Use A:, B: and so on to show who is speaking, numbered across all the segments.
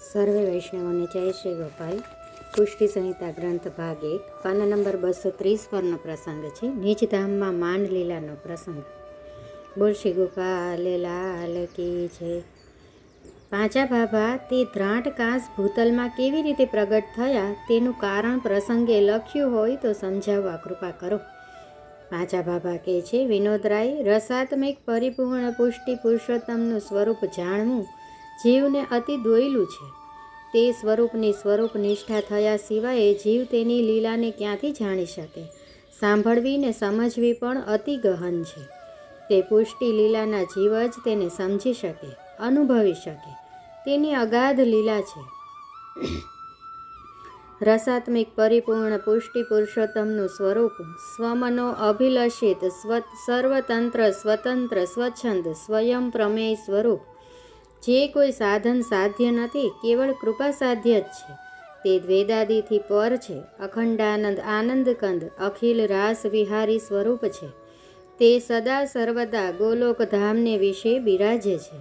A: સર્વે વૈષ્ણવોને જય શ્રી ગોપાલ. પુષ્ટિ સંહિતા ગ્રંથ ભાગ એક, પાના નંબર બસો ત્રીસ પરનો પ્રસંગ છે. નીચધામમાં માંડ લીલાનો પ્રસંગ. બોલ શ્રી ગોપાલ, લાલ કી છે પાંચા બાબા, તે ધ્રાંટ કાંસ ભૂતલમાં કેવી રીતે પ્રગટ થયા? તેનું કારણ પ્રસંગે લખ્યું હોય તો સમજાવવા કૃપા કરો. પાંચા બાબા કહે છે, વિનોદરાય, રસાત્મિક પરિપૂર્ણ પુષ્ટિ પુરુષોત્તમનું સ્વરૂપ જાણવું જીવને અતિ દોયલું છે. તે સ્વરૂપની સ્વરૂપ નિષ્ઠા થયા સિવાય જીવ તેની લીલાને ક્યાંથી જાણી શકે? સાંભળવી ને સમજવી પણ અતિ ગહન છે. તે પુષ્ટિ લીલાના જીવ જ તેને સમજી શકે, અનુભવી શકે. તેની અગાધ લીલા છે. રસાત્મિક પરિપૂર્ણ પુષ્ટિ પુરુષોત્તમનું સ્વરૂપ સ્વમનો અભિલષિત સ્વ, સર્વતંત્ર સ્વતંત્ર સ્વચ્છંદ સ્વયં પ્રમેય સ્વરૂપ જે કોઈ સાધન સાધ્ય નથી, કેવળ કૃપા સાધ્ય જ છે. તે દ્વેદાદિથી પર છે, અખંડાનંદ આનંદકંદ અખિલ રાસ વિહારી સ્વરૂપ છે. તે સદા સર્વદા ગોલોકધામને વિશે બિરાજે છે.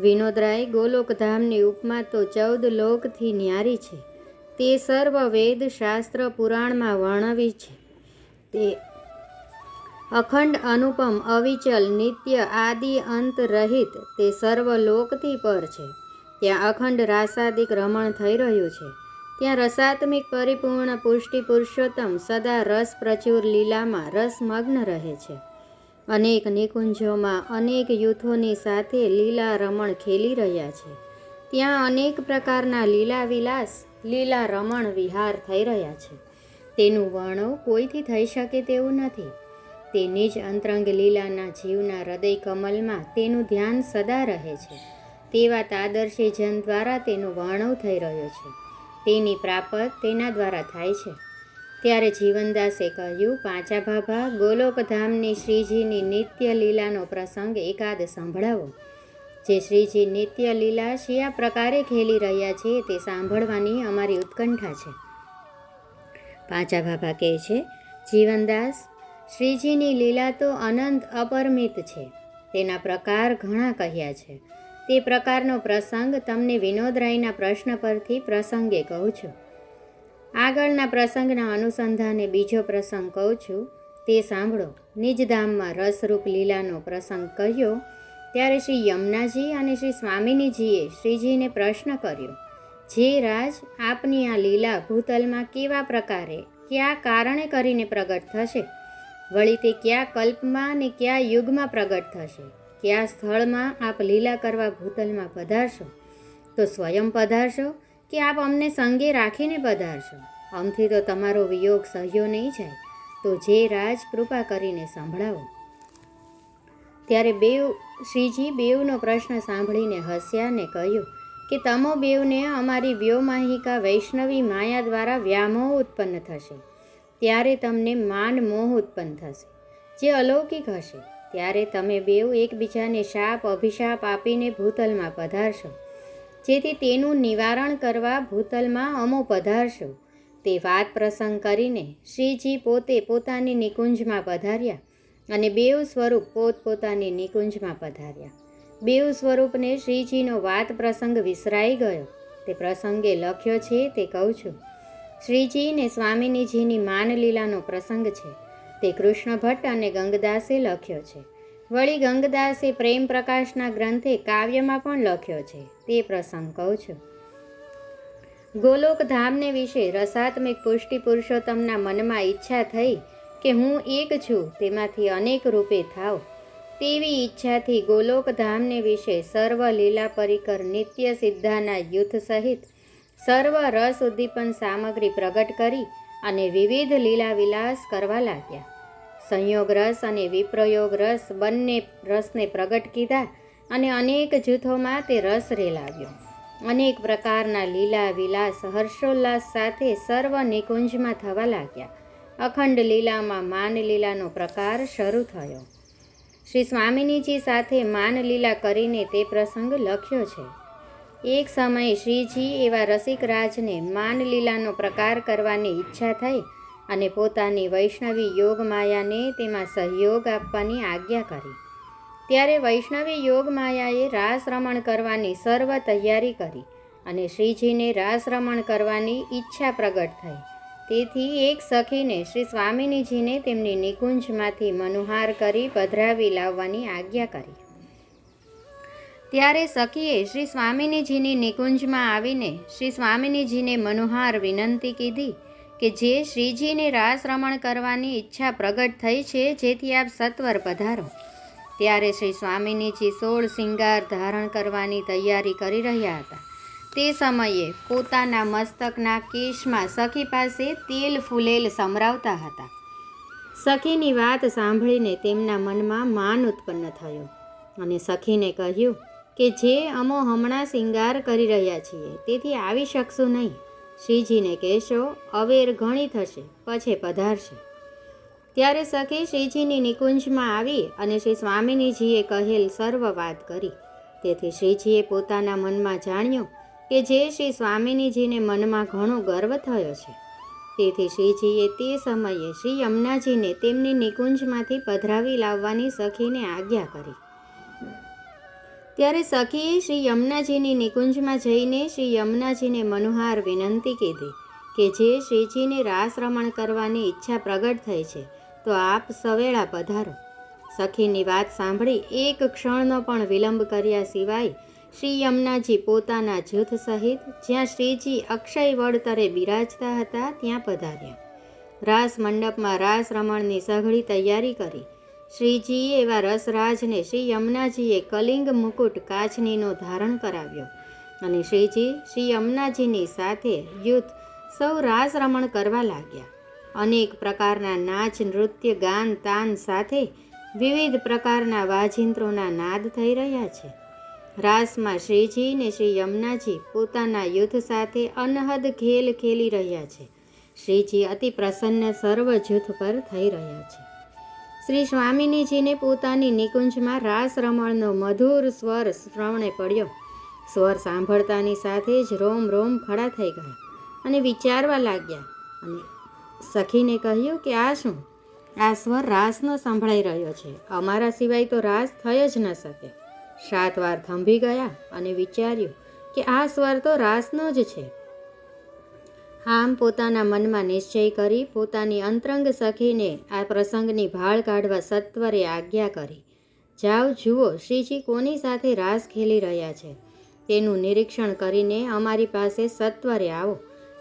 A: વિનોદરાય ગોલોકધામની ઉપમા તો ચૌદ લોકથી ન્યારી છે. તે સર્વ વેદ શાસ્ત્ર પુરાણમાં વર્ણવી છે. તે અખંડ અનુપમ, અવિચલ, નિત્ય, આદિ, અંત રહિત તે સર્વ લોકથી પર છે. ત્યાં અખંડ રાસાદિક રમણ થઈ રહ્યું છે. ત્યાં રસાત્મિક પરિપૂર્ણ પુષ્ટિ પુરુષોત્તમ સદા રસ પ્રચુર લીલામાં રસમગ્ન રહે છે. અનેક નિકુંજોમાં અનેક યુથોની સાથે લીલા રમણ ખેલી રહ્યા છે. ત્યાં અનેક પ્રકારના લીલા વિલાસ, લીલા રમણ વિહાર થઈ રહ્યા છે. તેનું વર્ણવ કોઈથી થઈ શકે તેવું નથી. તે નિજ અંતરંગ લીલાના જીવના હૃદય કમલમાં તેનું ધ્યાન સદા રહે છે. તેવા તાદર્શી જન દ્વારા તેનું વર્ણવ થઈ રહ્યો છે. તેની પ્રાપત તેના દ્વારા થાય છે. ત્યારે જીવનદાસે કહ્યું પાંચા ભાભા ગોલોકધામની શ્રીજીની નિત્ય લીલાનો પ્રસંગ એકાદ સંભળાવો. જે શ્રીજી નિત્ય લીલા શિયા પ્રકારે ખેલી રહ્યા છે, તે સાંભળવાની અમારી ઉત્કંઠા છે. પાંચા ભાભા કહે છે, જીવનદાસ શ્રીજીની લીલા તો અનંત અપરમિત છે. તેના પ્રકાર ઘણા કહ્યા છે. તે પ્રકારનો પ્રસંગ તમને વિનોદરાયના પ્રશ્ન પરથી પ્રસંગે કહું છું. આગળના પ્રસંગના અનુસંધાને બીજો પ્રસંગ કહું છું. તે સાંભળો. નિજધામમાં રસરૂપ લીલાનો પ્રસંગ કહ્યો. ત્યારે શ્રી યમુનાજી અને શ્રી સ્વામિનીજીએ શ્રીજીને પ્રશ્ન કર્યો. જે રાજ, આપની આ લીલા ભૂતલમાં કેવા પ્રકારે, કયા કારણે કરીને પ્રગટ થશે? વળી તે કયા કલ્પમાં ને કયા યુગમાં પ્રગટ થશે? કયા સ્થળમાં આપ લીલા કરવા ભૂતલમાં પધારશો? તો સ્વયં પધારશો કે આપ અમને સંગે રાખીને પધારશો? આમથી તો તમારો વિયોગ સહ્યો નહીં જાય. તો જે રાજ કૃપા કરીને સંભળાવો. ત્યારે બેવ શ્રીજી બેવનો પ્રશ્ન સાંભળીને હસ્યા ને કહ્યું કે તમો બેવને અમારી વ્યોમાહિકા વૈષ્ણવી માયા દ્વારા વ્યામોહ ઉત્પન્ન થશે. ત્યારે તમને માન મોહ ઉત્પન્ન થશે. જે અલૌકિક હશે, ત્યારે તમે બેઉ એકબીજાને શાપ, અભિશાપ આપીને ભૂતલમાં પધારશો. જેથી તેનું નિવારણ કરવા ભૂતલમાં અમો પધારશો. તે વાત પ્રસંગ કરીને શ્રીજી પોતે પોતાની નિકુંજમાં પધાર્યા અને બેઉ સ્વરૂપ પોતપોતાની નિકુંજમાં પધાર્યા. બેઉ સ્વરૂપને શ્રીજીનો વાત પ્રસંગ વિસરાઈ ગયો. તે પ્રસંગે લખ્યો છે, તે કહું છું. શ્રીજી ને સ્વામિનીજીની માનલીલાનો પ્રસંગ છે. તે કૃષ્ણ ભટ્ટ અને ગંગદાસે લખ્યો છે. વળી ગંગદાસે પ્રેમ પ્રકાશના ગ્રંથે કાવ્યમાં પણ લખ્યો છે. તે પ્રસંગ કહું છું. ગોલોક ધામને વિશે રસાત્મિક પુષ્ટિ પુરુષોત્તમના મનમાં ઈચ્છા થઈ કે હું એક છું, તેમાંથી અનેક રૂપે થાવ. તેવી ઈચ્છાથી ગોલોક ધામને વિશે સર્વ લીલા પરિકર નિત્ય સિદ્ધાના યુથ સહિત સર્વ રસ ઉદ્દીપન સામગ્રી પ્રગટ કરી અને વિવિધ લીલા વિલાસ કરવા લાગ્યા. સંયોગ રસ અને વિપ્રયોગ રસ બંને રસને પ્રગટ કીધા અને અનેક જૂથોમાં તે રસ રેલાવ્યો. અનેક પ્રકારના લીલા વિલાસ હર્ષોલ્લાસ સાથે સર્વ નિકુંજમાં થવા લાગ્યા. અખંડ લીલામાં માન લીલાનો પ્રકાર શરૂ થયો. શ્રી સ્વામિનીજી સાથે માનલીલા કરીને તે પ્રસંગ લખ્યો છે. એક સમયે શ્રીજી એવા રસિકરાજને માનલીલાનો પ્રકાર કરવાની ઈચ્છા થઈ અને પોતાની વૈષ્ણવી યોગ માયાને તેમાં સહયોગ આપવાની આજ્ઞા કરી. ત્યારે વૈષ્ણવી યોગ માયાએ રાસ રમણ કરવાની સર્વ તૈયારી કરી અને શ્રીજીને રાસ રમણ કરવાની ઈચ્છા પ્રગટ થઈ. તેથી એક સખીને શ્રી સ્વામિનીજીને તેમની નિકુંજમાંથી મનુહાર કરી પધરાવી લાવવાની આજ્ઞા કરી. ત્યારે સખીએ શ્રી સ્વામિનીજીની નિકુંજમાં આવીને શ્રી સ્વામિનીજીને મનોહાર વિનંતી કીધી કે જે શ્રીજીને રાસ રમણ કરવાની ઈચ્છા પ્રગટ થઈ છે, જેથી આપ સત્વર પધારો. ત્યારે શ્રી સ્વામિનીજી સોળ શિંગાર ધારણ કરવાની તૈયારી કરી રહ્યા હતા. તે સમયે પોતાના મસ્તકના કેશમાં સખી પાસે તેલ ફૂલેલ સમરાવતા હતા. સખીની વાત સાંભળીને તેમના મનમાં માન ઉત્પન્ન થયું અને સખીને કહ્યું કે જે અમો હમણાં શિંગાર કરી રહ્યા છીએ. તેથી આવી શકશું નહીં. શ્રીજીને કહેશો, અવેર ઘણી થશે, પછી પધારશે. ત્યારે સખી શ્રીજીની નિકુંજમાં આવી અને શ્રી સ્વામિનીજીએ કહેલ સર્વ વાત કરી. તેથી શ્રીજીએ પોતાના મનમાં જાણ્યું કે જે શ્રી સ્વામિનીજીને મનમાં ઘણો ગર્વ થયો છે. તેથી શ્રીજીએ તે સમયે શ્રી યમુનાજીને તેમની નિકુંજમાંથી પધરાવી લાવવાની સખીને આજ્ઞા કરી. ત્યારે સખીએ શ્રી યમુનાજીની નિકુંજમાં જઈને શ્રી યમુનાજીને મનોહાર વિનંતી કીધી કે જે શ્રીજીને રાસ રમણ કરવાની ઈચ્છા પ્રગટ થઈ છે, તો આપ સવેળા પધારો. સખીની વાત સાંભળી એક ક્ષણનો પણ વિલંબ કર્યા સિવાય શ્રી યમુનાજી પોતાના જૂથ સહિત જ્યાં શ્રીજી અક્ષય વડતરે બિરાજતા હતા ત્યાં પધાર્યા. રાસ મંડપમાં રાસ રમણની સઘળી તૈયારી કરી. શ્રીજીએ એવા રસરાજને શ્રી યમુનાજીએ કલિંગ મુકુટ કાચનીનો ધારણ કરાવ્યો. અને શ્રીજી શ્રી યમુનાજીની સાથે યુદ્ધ સૌ રાસ રમણ કરવા લાગ્યા. અનેક પ્રકારના નાચ, નૃત્ય, ગાન, તાન સાથે વિવિધ પ્રકારના વાજિંત્રોના નાદ થઈ રહ્યા છે. રાસમાં શ્રીજી ને શ્રી યમુનાજી પોતાના યુદ્ધ સાથે અનહદ ખેલ ખેલી રહ્યા છે. શ્રીજી અતિ પ્રસન્ન સર્વ જૂથ પર થઈ રહ્યા છે. શ્રી સ્વામિનીજીને પોતાની નિકુંજમાં રાસ રમણનો મધુર સ્વર શ્રવણે પડ્યો. સ્વર સાંભળતાની સાથે જ રોમ રોમ ખડા થઈ ગયા અને વિચારવા લાગ્યા અને સખીને કહ્યું કે આ શું? આ સ્વર રાસનો સંભળાઈ રહ્યો છે. અમારા સિવાય તો રાસ થઈ જ ન શકે. સાત વાર થંભી ગયા અને વિચાર્યું કે આ સ્વર તો રાસનો જ છે. આમ પોતાના મનમાં નિશ્ચય કરી પોતાની અંતરંગ સખીને આ પ્રસંગની ભાળ કાઢવા સત્વરે આજ્ઞા કરી. જાઓ, જુઓ, શ્રીજી કોની સાથે રાસ ખેલી રહ્યા છે? તેનું નિરીક્ષણ કરીને અમારી પાસે સત્વરે આવો.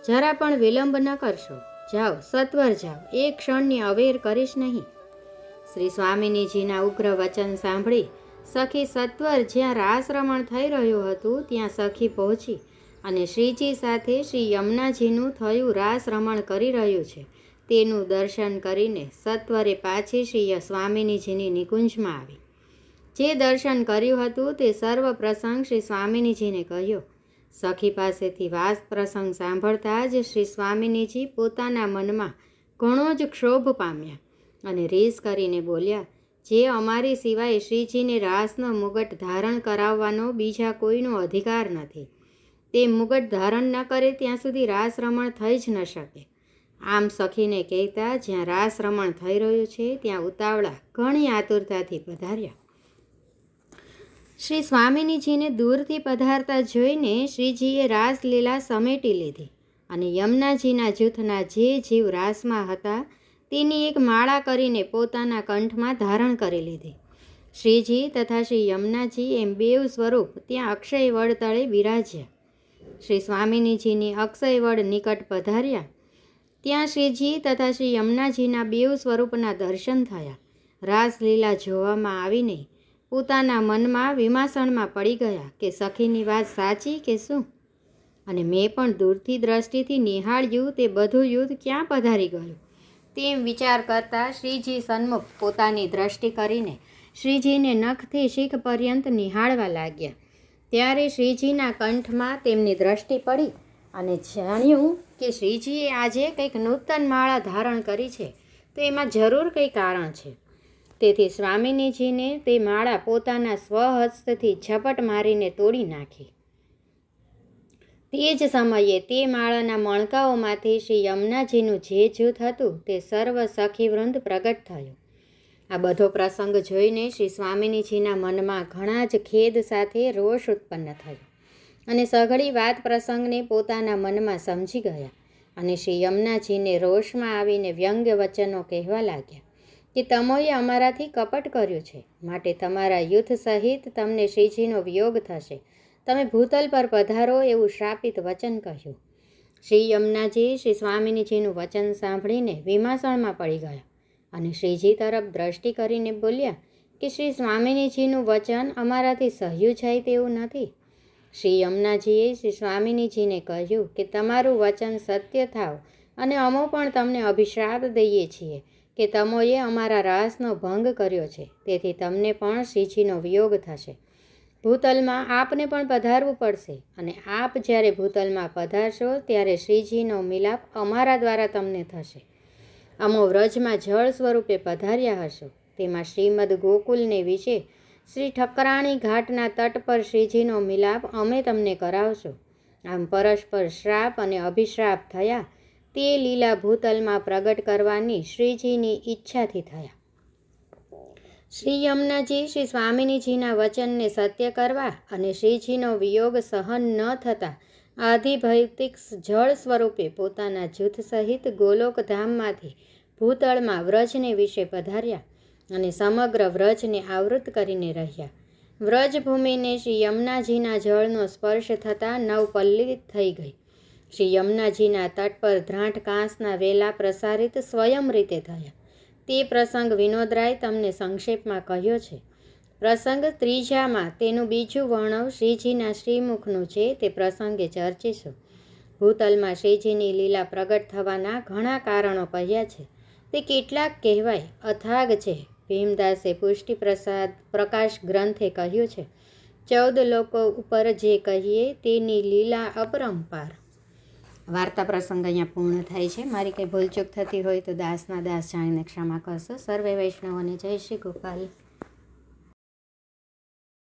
A: જરા પણ વિલંબ ન કરશો. જાઓ, સત્વર જાઓ. એક ક્ષણની અવેર કરીશ નહીં. શ્રી સ્વામિનીજીના ઉગ્ર વચન સાંભળી સખી સત્વર જ્યાં રાસ રમણ થઈ રહ્યું હતું, ત્યાં સખી પહોંચી. અને શ્રીજી સાથે શ્રી યમુનાજીનું થયું રાસ રમણ કરી રહ્યું છે. તેનું દર્શન કરીને સત્વરે પાછી શ્રી સ્વામિનીજીની નિકુંજમાં આવી. જે દર્શન કર્યું હતું તે સર્વ પ્રસંગ શ્રી સ્વામિનીજીને કહ્યો. સખી પાસેથી વાસ પ્રસંગ સાંભળતા જ શ્રી સ્વામિનીજી પોતાના મનમાં ઘણો જ ક્ષોભ પામ્યા અને રીસ કરીને બોલ્યા, જે અમારી સિવાય શ્રીજીને રાસનો મુગટ ધારણ કરાવવાનો બીજા કોઈનો અધિકાર નથી. તે મુગટ ધારણ ન કરે ત્યાં સુધી રાસ રમણ થઈ જ ન શકે. આમ સખીને કહેતા, જ્યાં રાસ રમણ થઈ રહ્યું છે, ત્યાં ઉતાવળા ઘણી આતુરતાથી પધાર્યા. શ્રી સ્વામિનીજીને દૂરથી પધારતા જોઈને શ્રીજીએ રાસલીલા સમેટી લીધી અને યમુનાજીના જૂથના જે જીવ રાસમાં હતા, તેની એક માળા કરીને પોતાના કંઠમાં ધારણ કરી લીધી. શ્રીજી તથા શ્રી યમુનાજી એમ બેવ સ્વરૂપ ત્યાં અક્ષય વડતળે બિરાજ્યા. શ્રી સ્વામિનીજીની અક્ષયવડ નિકટ પધાર્યા. ત્યાં શ્રીજી તથા શ્રી યમુનાજીના બેવ સ્વરૂપના દર્શન થયા. રાસલીલા જોવામાં આવી નહીં પોતાના મનમાં વિમાસણમાં પડી ગયા કે સખીની વાત સાચી કે શું? અને મેં પણ દૂરથી દ્રષ્ટિથી નિહાળ્યું તે બધું યુદ્ધ ક્યાં પધારી ગયું? તેમ વિચાર કરતા શ્રીજી સન્મુખ પોતાની દ્રષ્ટિ કરીને શ્રીજીને નખથી શીખ પર્યંત નિહાળવા લાગ્યા. ત્યારે શ્રીજીના કંઠમાં તેમની દ્રષ્ટિ પડી અને જાણ્યું કે શ્રીજીએ આજે કંઈક નૂતન માળા ધારણ કરી છે. તો એમાં જરૂર કંઈ કારણ છે. તેથી સ્વામિનીજીને તે માળા પોતાના સ્વહસ્તથી ઝપટ મારીને તોડી નાખી. તે જ સમયે તે માળાના મણકાઓમાંથી શ્રી યમુનાજીનું જે જૂથ હતું તે સર્વ સખીવૃંદ પ્રગટ થયું. આ બધો પ્રસંગ જોઈને શ્રી સ્વામિનીજીના મનમાં ઘણા જ ખેદ સાથે રોષ ઉત્પન્ન થયો અને સઘળી વાત પ્રસંગને પોતાના મનમાં સમજી ગયા અને શ્રી યમુનાજીને રોષમાં આવીને વ્યંગ્ય વચનો કહેવા લાગ્યા કે તમોએ અમારાથી કપટ કર્યું છે, માટે તમારા યુદ્ધ સહિત તમને શ્રીજીનો વિયોગ થશે. તમે ભૂતલ પર પધારો એવું શ્રાપિત વચન કહ્યું. શ્રી યમુનાજી શ્રી સ્વામિનીજીનું વચન સાંભળીને વિમાસણમાં પડી ગયા. અને શ્રીજી તરફ દ્રષ્ટિ કરીને બોલ્યા કે શ્રી સ્વામિનીજીનું વચન અમારાથી સહ્યું જાય તેવું નથી. શ્રી યમુનાજીએ શ્રી સ્વામિનીજીને કહ્યું કે તમારું વચન સત્ય થાવ અને અમો પણ તમને અભિશ્રાપ દઈએ છીએ કે તમોએ અમારા રાસનો ભંગ કર્યો છે. તેથી તમને પણ શ્રીજીનો વિયોગ થશે. ભૂતલમાં આપને પણ પધારવું પડશે અને આપ જ્યારે ભૂતલમાં પધારશો ત્યારે શ્રીજીનો મિલાપ અમારા દ્વારા તમને થશે. અમો વ્રજમાં જળ સ્વરૂપે પધાર્યા હશો. તેમાં શ્રીમદ ગોકુલને વિશે શ્રી ઠકરાણી ઘાટના તટ પર શ્રીજીનો મિલાપ અમે તમને કરાવશો. આમ પરસ્પર શ્રાપ અને અભિશ્રાપ થયા તે લીલા ભૂતલમાં પ્રગટ કરવાની શ્રીજીની ઈચ્છાથી થયા. શ્રી યમુનાજી શ્રી સ્વામિનીજીના વચનને સત્ય કરવા અને શ્રીજીનો વિયોગ સહન ન થતાં આધિભૌતિક જળ સ્વરૂપે પોતાના જૂથ સહિત ગોલોકધામમાંથી ભૂતળમાં વ્રજને વિશે પધાર્યા અને સમગ્ર વ્રજને આવૃત કરીને રહ્યા. વ્રજભૂમિને શ્રી યમુનાજીના જળનો સ્પર્શ થતાં નવપલ્લિત થઈ ગઈ. શ્રી યમુનાજીના તટ પર ધ્રાંટ કાંસના વેલા પ્રસારિત સ્વયં રીતે થયા. તે પ્રસંગ વિનોદરાય તમને સંક્ષેપમાં કહ્યો છે. પ્રસંગ ત્રીજામાં તેનું બીજું વર્ણવ શ્રીજીના શ્રીમુખનું છે, તે પ્રસંગે ચર્ચીશું. ભૂતલમાં શ્રીજીની લીલા પ્રગટ થવાના ઘણા કારણો કહ્યા છે. તે કેટલાક કહેવાય અથાગ છે. ભીમદાસે પુષ્ટિ પ્રસાદ પ્રકાશ ગ્રંથે કહ્યું છે, ચૌદ લોકો ઉપર જે કહીએ તેની લીલા અપરંપાર. વાર્તા પ્રસંગ અહીંયા પૂર્ણ થાય છે. મારી કંઈ ભૂલચૂક થતી હોય તો દાસના દાસ જાણીને ક્ષમા કરશો. સર્વે વૈષ્ણવોને જય શ્રી ગોપાલ.